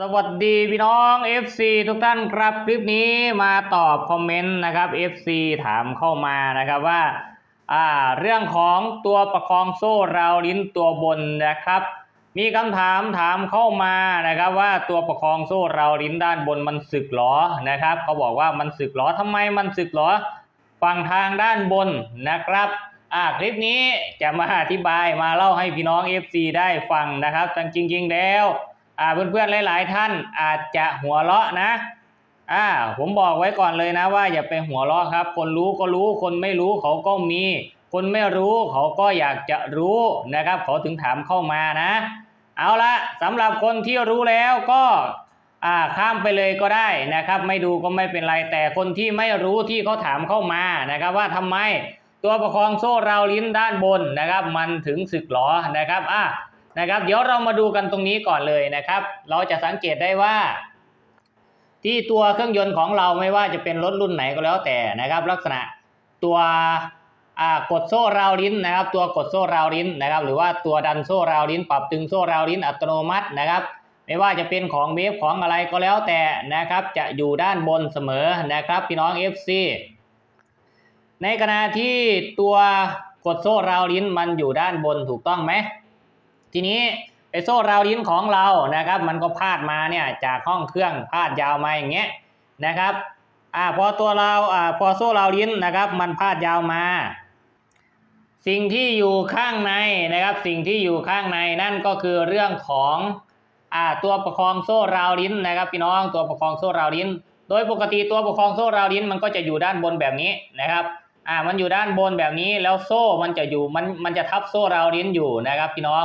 สวัสดีพี่น้อง FC ทุกท่านครับคลิปนี้มาตอบคอมเมนต์นะครับ FC ถามเข้ามานะครับว่าอ่า เรื่องของตัวประคองโซ่ราวลิ้นตัวบนนะครับ มีคำถามถามเข้ามานะครับ ว่าตัวประคองโซ่ราวลิ้นด้านบนมันสึกหรอนะครับเขาบอกว่ามันสึกหรอทำไมมันสึกหรอฟังทางด้านบนนะครับอ่าคลิปนี้จะมาอธิบายมาเล่าให้พี่น้อง FC ได้ฟังนะครับจริงๆแล้ว อ่าเพื่อนๆหลาย ๆ ท่านอาจจะหัวเราะนะอ่าผมบอกไว้ก่อนเลยนะว่าอย่าไปหัวเราะครับ คนรู้ก็รู้คนไม่รู้เขาก็มี คนไม่รู้เขาก็อยากจะรู้นะครับ เขาถึงถามเข้ามานะ เอาละสำหรับคนที่รู้แล้วก็อ่าข้ามไปเลยก็ได้นะครับ ไม่ดูก็ไม่เป็นไรแต่คนที่ไม่รู้ที่เขาถามเข้ามานะครับ ว่าทำไมตัวประคองโซ่ราวลิ้นด้านบนนะครับ มันถึงสึกหรอนะครับอะ นะครับ เดี๋ยวเรามาดูกันตรงนี้ก่อนเลยนะครับ เราจะสังเกตได้ว่า ที่ตัวเครื่องยนต์ของเราไม่ว่าจะเป็นรถรุ่นไหนก็แล้วแต่นะครับ ลักษณะตัวกดโซ่ราวลิ้นนะครับ ตัวกดโซ่ราวลิ้นนะครับ หรือว่าตัวดันโซ่ราวลิ้น ปรับตึงโซ่ราวลิ้นอัตโนมัตินะครับ ไม่ว่าจะเป็นของเวฟของอะไรก็แล้วแต่นะครับ จะอยู่ด้านบนเสมอนะครับ พี่น้อง FC ในขณะที่ตัวกดโซ่ราวลิ้นมันอยู่ด้านบนถูกต้องไหม ทีนี้ไอโซ่ราวลิ้นของเรานะครับ มันก็พาดมาเนี่ยจากห้องเครื่องพาดยาวมาอย่างเงี้ยนะครับอ่าพอตัวเราอ่าพอโซ่ราวลิ้นนะครับ มันพาดยาวมา สิ่งที่อยู่ข้างในนะครับ สิ่งที่อยู่ข้างในนั่นก็คือเรื่องของอ่าตัวประคองโซ่ราวลิ้นนะครับ พี่น้องตัวประคองโซ่ราวลิ้น โดยปกติตัวประคองโซ่ราวลิ้นมันก็จะอยู่ด้านบนแบบนี้นะครับอ่ามันอยู่ด้านบนแบบนี้แล้วโซ่มันจะอยู่มันมันจะทับโซ่ราวลิ้นอยู่นะครับ พี่น้อง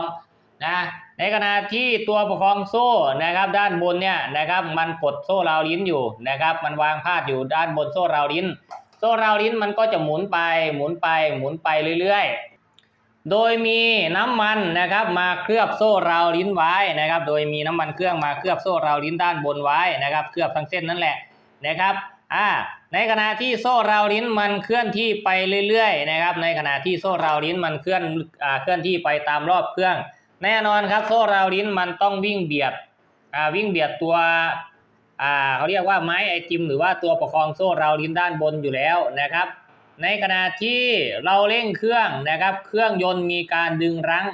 นะในขณะที่ตัวประคองโซ่นะครับ ด้านบนเนี่ยนะครับ มันกดโซ่ราวลิ้นอยู่นะครับ มันวางพาดอยู่ด้านบนโซ่ราวลิ้น โซ่ราวลิ้นมันก็จะหมุนไปหมุนไปหมุนไปเรื่อยๆ โดยมีน้ำมันนะครับ มาเคลือบโซ่ราวลิ้นไว้นะครับ โดยมีน้ำมันเครื่องมาเคลือบโซ่ราวลิ้นด้านบนไว้นะครับ เคลือบทั้งเส้นนั่นแหละนะครับอ่าในขณะที่โซ่ราวลิ้นมันเคลื่อนที่ไปเรื่อยๆนะครับ ในขณะที่โซ่ราวลิ้นมันเคลื่อนอ่าเคลื่อนที่ไปตามรอบเครื่อง แน่นอนครับโซ่ราวลิ้นมันต้องวิ่งเบียดอ่าวิ่งเบียดตัวอ่าเขาเรียกว่าไม้ไอติม หรือว่าตัวประคองโซ่ราวลิ้นด้านบนอยู่แล้วนะครับ ในขณะที่เราเร่งเครื่องนะครับ เครื่องยนต์มีการดึงรั้ง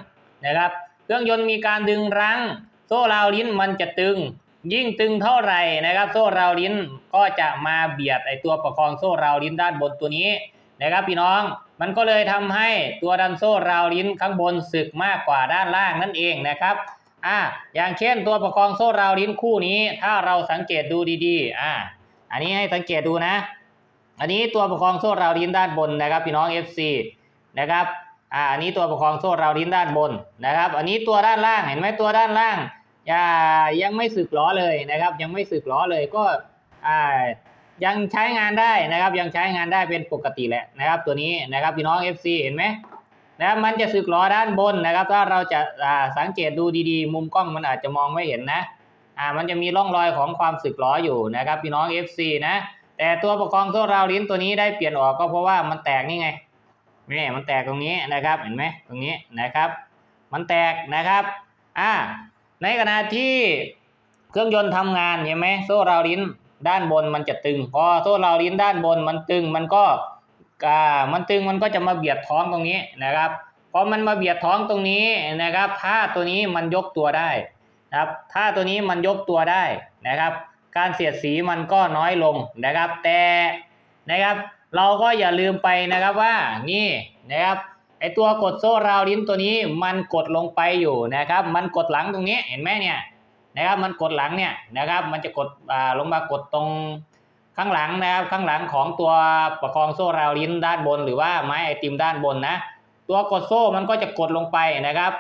นะครับ เครื่องยนต์มีการดึงรั้ง โซ่ราวลิ้นมันจะตึง ยิ่งตึงเท่าไหร่นะครับ โซ่ราวลิ้นก็จะมาเบียดไอตัวประคองโซ่ราวลิ้นด้านบนตัวนี้ นะครับพี่น้องมันก็เลยทำให้ตัวดันโซ่ราวลิ้นข้างบนสึกมากกว่าด้านล่างนั่นเองนะครับอ่าอย่างเช่นตัวประคองโซ่ราวลิ้นคู่นี้ ถ้าเราสังเกตดูดีๆอ่าอันนี้ให้สังเกตดูนะ อันนี้ตัวประคองโซ่ราวลิ้นด้านบนนะครับ พี่น้อง FC นะครับอ่าอันนี้ตัวประคองโซ่ราวลิ้นด้านบนนะครับ อันนี้ตัวด้านล่างเห็นไหมตัวด้านล่างอย่ายังไม่สึกล้อเลยนะครับ ยังไม่สึกล้อเลยก็อ่า ยังใช้งานได้นะครับ ยังใช้งานได้เป็นปกติแหละนะครับ ตัวนี้นะครับพี่น้อง FC เห็นไหมนะครับมันจะสึกล้อด้านบนนะครับ ถ้าเราจะอ่าสังเกตดูดีๆ มุมกล้องมันอาจจะมองไม่เห็นนะอ่ามันจะมีร่องรอยของความสึกล้ออยู่นะครับพี่น้อง FC นะแต่ตัวประคองโซ่ราวลิ้นตัวนี้ได้เปลี่ยนออกก็เพราะว่ามันแตกนี่ไงนี่มันแตกตรงนี้นะครับเห็นไหมตรงนี้นะครับ มันแตกนะครับอ่าในขณะที่เครื่องยนต์ทำงานเห็นไหมโซ่ราวลิ้น ด้านบนมันจะตึงพอโซ่เราลิ้นด้านบนมันตึงมันก็อ่ามันตึงมันก็จะมาเบียดท้องตรงนี้นะครับพอมันมาเบียดท้องตรงนี้นะครับถ้าตัวนี้มันยกตัวได้นะครับถ้าตัวนี้มันยกตัวได้นะครับ การเสียดสีมันก็น้อยลงนะครับ แต่นะครับเราก็อย่าลืมไปนะครับว่านี่นะครับไอตัวกดโซ่ราวลิ้นตัวนี้มันกดลงไปอยู่นะครับ มันกดหลังตรงนี้เห็นไหมเนี่ย นะครับมันกดหลังเนี่ยนะครับมันจะกดลงมากดตรงข้างหลังนะครับข้างหลังของตัวประคองโซ่ราวลิ้นด้านบน หรือว่าไม้ไอติมด้านบนนะตัวกดโซ่มันก็จะกดลงไปนะครับ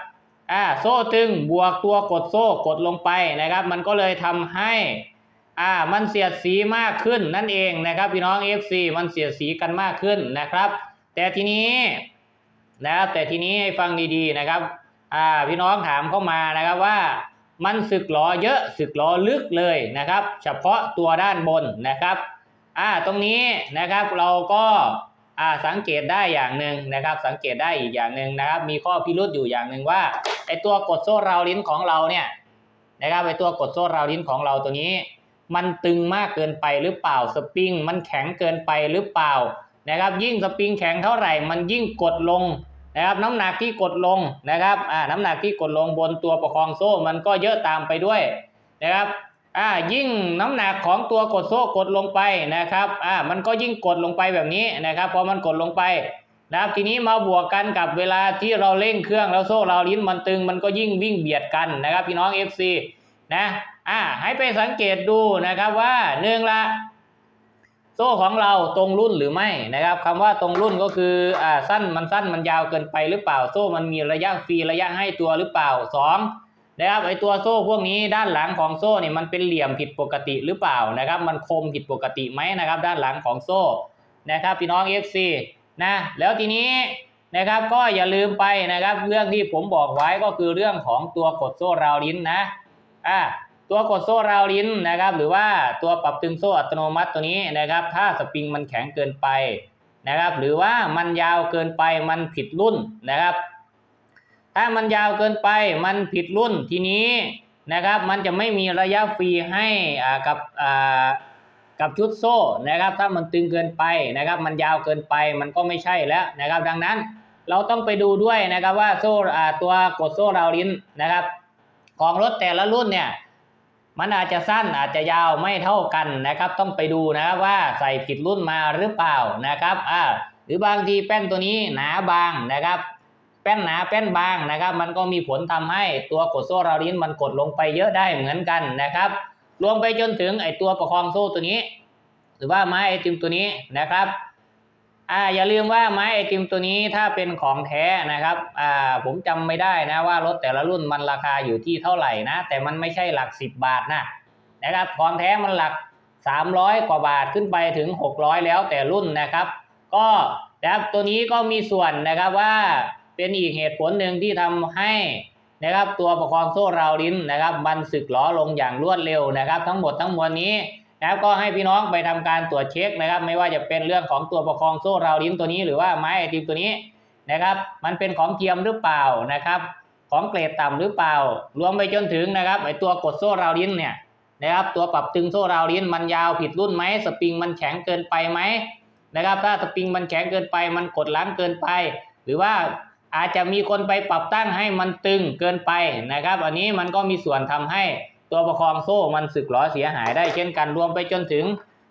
อ่าโซ่ตึงบวกตัวกดโซ่กดลงไปนะครับ มันก็เลยทำให้อ่ามันเสียดสีมากขึ้นนั่นเองนะครับพี่น้อง FC มันเสียดสีกันมากขึ้นนะครับ แต่ทีนี้นะครับแต่ทีนี้ให้ฟังดีๆนะครับอ่าพี่น้องถามเข้ามานะครับว่า มันสึกหลอเยอะสึกหลอลึกเลยนะครับ เฉพาะตัวด้านบนนะครับอ่าตรงนี้นะครับเราก็อ่าสังเกตได้อย่างหนึ่งนะครับ สังเกตได้อีกอย่างหนึ่งนะครับ มีข้อพิรุษอยู่อย่างหนึ่งว่าไอตัวกดโซ่ราวลิ้นของเราเนี่ยนะครับไอตัวกดโซ่ราวลิ้นของเราตัวนี้ มันตึงมากเกินไปหรือเปล่าสปริงมันแข็งเกินไปหรือเปล่านะครับ ยิ่งสปริงแข็งเท่าไหร่ มันยิ่งกดลง นะครับน้ำหนักที่กดลงนะครับอ่าน้ำหนักที่กดลงบนตัวประคองโซ่มันก็เยอะตามไปด้วยนะครับอ่ายิ่งน้ำหนักของตัวกดโซ่กดลงไปนะครับอ่ามันก็ยิ่งกดลงไปแบบนี้นะครับพอมันกดลงไปนะครับทีนี้มาบวกกันกับเวลาที่เราเร่งเครื่องแล้วโซ่เราลิ้นมันตึง มันก็ยิ่งวิ่งเบียดกันนะครับพี่น้อง FC นะอ่าให้ไปสังเกตดูนะครับว่าหนึ่งละ โซ่ของเราตรงรุ่นหรือไม่นะครับคำว่าตรงรุ่นก็คืออ่าสั้นมันสั้นมันยาวเกินไปหรือเปล่า โซ่มันมีระยะฟรีระยะให้ตัวหรือเปล่าสองนะครับไอตัวโซ่พวกนี้ด้านหลังของโซ่เนี่ยมันเป็นเหลี่ยมผิดปกติหรือเปล่านะครับ มันคมผิดปกติไหมนะครับ ด้านหลังของโซ่นะครับ พี่น้อง FC นะแล้วทีนี้นะครับก็อย่าลืมไปนะครับ เรื่องที่ผมบอกไว้ก็คือเรื่องของตัวกดโซ่ราวลิ้นนะอ่า ตัวกดโซ่ราวลิ้นนะครับ หรือว่าตัวปรับตึงโซ่อัตโนมัติตัวนี้นะครับ ถ้าสปริงมันแข็งเกินไปนะครับ หรือว่ามันยาวเกินไปมันผิดรุ่นนะครับ ถ้ามันยาวเกินไปมันผิดรุ่นทีนี้นะครับ มันจะไม่มีระยะฟรีให้กับกับชุดโซ่นะครับ ถ้ามันตึงเกินไปนะครับ มันยาวเกินไปมันก็ไม่ใช่แล้วนะครับ ดังนั้นเราต้องไปดูด้วยนะครับว่าโซ่ตัวกดโซ่ราวลิ้นนะครับ ของรถแต่ละรุ่นเนี่ย มันอาจจะสั้นอาจจะยาวไม่เท่ากันนะครับ ต้องไปดูนะครับว่าใส่ผิดรุ่นมาหรือเปล่านะครับอ่าหรือบางทีแป้นตัวนี้หนาบางนะครับ แป้นหนาแป้นบางนะครับ มันก็มีผลทำให้ตัวกดโซ่ราลิ้นมันกดลงไปเยอะได้เหมือนกันนะครับ รวมไปจนถึงไอตัวประคองโซ่ตัวนี้ หรือว่าไม้ไอติมตัวนี้นะครับ อ่าอย่าลืมว่าไม้ไอติมตัวนี้ถ้าเป็นของแท้นะครับอ่าผมจำไม่ได้นะว่ารถแต่ละรุ่นมันราคาอยู่ที่เท่าไหร่นะ แต่มันไม่ใช่หลักสิบบาทนะนะครับของแท้มันหลักสามร้อยกว่าบาทขึ้นไปถึงหกร้อยแล้วแต่รุ่นนะครับ ก็นะครับตัวนี้ก็มีส่วนนะครับว่าเป็นอีกเหตุผลหนึ่งที่ทำให้นะครับตัวประคองโซ่ราวลิ้นนะครับ มันสึกหลอลงอย่างรวดเร็วนะครับ ทั้งหมดทั้งมวลนี้ นะครับก็ให้พี่น้องไปทำการตรวจเช็คนะครับ ไม่ว่าจะเป็นเรื่องของตัวประคองโซ่ราวลิ้นตัวนี้ หรือว่าไม้ไอติมตัวนี้นะครับ มันเป็นของเทียมหรือเปล่านะครับ ของเกรดต่ำหรือเปล่า รวมไปจนถึงนะครับไอตัวกดโซ่ราวลิ้นเนี่ยนะครับตัวปรับตึงโซ่ราวลิ้นมันยาวผิดรุ่นไหมสปริงมันแข็งเกินไปไหมนะครับถ้าสปริงมันแข็งเกินไป มันกดล้างเกินไป หรือว่าอาจจะมีคนไปปรับตั้งให้มันตึงเกินไปนะครับ อันนี้มันก็มีส่วนทำให้ ตัวประคองโซ่มันสึกหรอเสียหายได้เช่นกันรวมไปจนถึง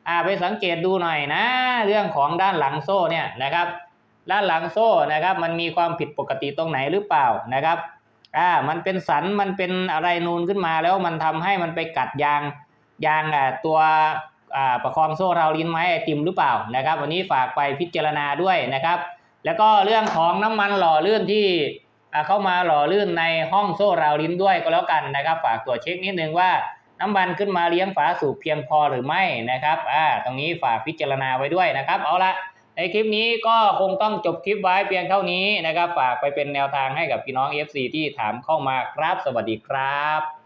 อ่าไปสังเกตดูหน่อยนะ เรื่องของด้านหลังโซ่เนี่ยนะครับ ด้านหลังโซ่นะครับมันมีความผิดปกติตรงไหนหรือเปล่านะครับอ่ามันเป็นสันมันเป็นอะไรนูนขึ้นมาแล้วมันทำให้มันไปกัดยางยางอ่าตัวอ่าประคองโซ่ราลิ้นไม้ไอติมหรือเปล่านะครับ วันนี้ฝากไปพิจารณาด้วยนะครับ แล้วก็เรื่องของน้ำมันหล่อเลื่อนที่ เข้ามาหล่อลื่นในห้องโซ่ราวลิ้นด้วยก็แล้วกันนะครับ ฝากตรวจเช็คนิดนึงว่าน้ำมันขึ้นมาเลี้ยงฝาสูบเพียงพอหรือไม่นะครับอ่าตรงนี้ฝากพิจารณาไว้ด้วยนะครับ เอาละในคลิปนี้ก็คงต้องจบคลิปไว้เพียงเท่านี้นะครับ ฝากไปเป็นแนวทางให้กับพี่น้อง FC ที่ถามเข้ามาครับ สวัสดีครับ